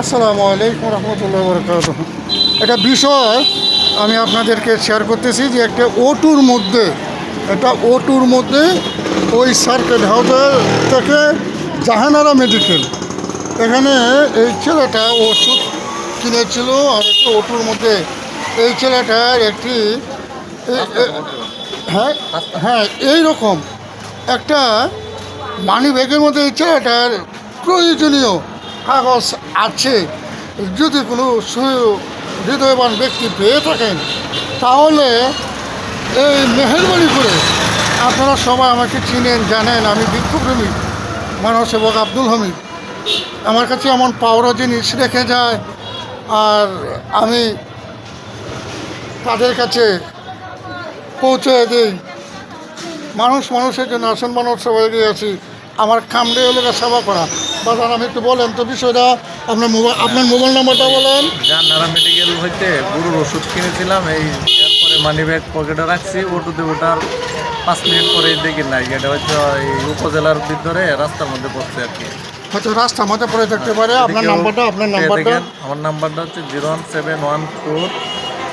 আসসালামু আলাইকুম রহমতুল্লাহ বরকাত একটা বিষয় আমি আপনাদেরকে শেয়ার করতেছি যে একটা ওটুর মধ্যে, একটা ওটুর মধ্যে ওই সার্কেট হাউসের থেকে জাহানারা মেডিকেল এখানে এই ছেলেটা ওষুধ কিনেছিল আর একটি ওটুর মধ্যে। এই ছেলেটার একটি হ্যাঁ হ্যাঁ এই রকম একটা মানি ব্যাগের মধ্যে এই ছেলেটার প্রয়োজনীয় কাগজ আছে। যদি কোনো হৃদয়বান ব্যক্তি পেয়ে থাকেন, তাহলে এই মেহরবানি করে আপনারা সবাই আমাকে চিনেন, জানেন, আমি বিক্ষোভপ্রেমী সেবক আব্দুল হামিদ। আমার কাছে এমন পাওয়ার জিনিস রেখে যায়, আর আমি তাদের কাছে পৌঁছে দিই। মানুষ মানুষের জন্য আসন মানুষ সবাই এগিয়ে আছি। আমার কামড়ে হলো সেবা করা। বাজার আমি একটু বলেন তো বিষয়টা। আপনার মোবাইল আপনার মোবাইল নাম্বারটা বলেন। জানারা মেডিকেল হইতে গরুর ওষুধ কিনেছিলাম এই এরপরে মানি ব্যাগ পকেটে রাখছি ওটুতে ওটার পাঁচ মিনিট পরে দেখি নাই এটা হয়তো এই উপজেলার ভিতরে রাস্তার মধ্যে পড়ছে আর কি। হয়তো রাস্তা মধ্যে পড়ে থাকতে পারে। আপনার নাম্বারটা আপনার নাম্বারটা? আমার নাম্বারটা হচ্ছে zero one seven one four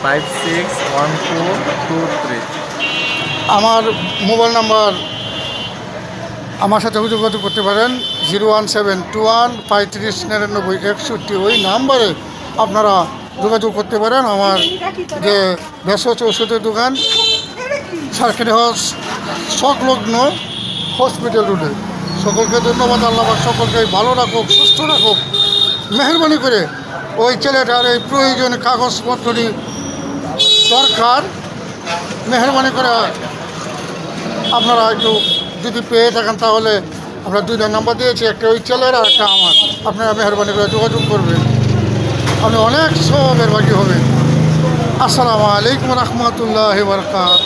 five six one four two three. আমার মোবাইল নাম্বার আমার সাথে যোগাযোগ করতে পারেন zero one seven two one পঁয়ত্রিশ নিরানব্বই একষট্টি। ওই নাম্বারে আপনারা যোগাযোগ করতে পারেন। আমার যে ভেষজ ওষুধের দোকান, সার্কিট হাউস, সংলগ্ন হসপিটাল রোডে। সকলকে ধন্যবাদ, আল্লাহ সকলকে ভালো রাখুক, সুস্থ রাখুক। মেহরবানি করে ওই ছেলেটার এই প্রয়োজনীয় কাগজপত্রটি দরকার, মেহরবানি করে আপনারা একটু যদি পেয়ে থাকেন তাহলে আমরা দুইটা নাম্বার দিয়েছি, একটা ওই ছেলের আর একটা আমার। আপনারা মেহরবানি করে যোগাযোগ করবেন। আমি অনেক সবের বাকি হবে। আসসালামু আলাইকুম রহমতুল্লাহ বরকাত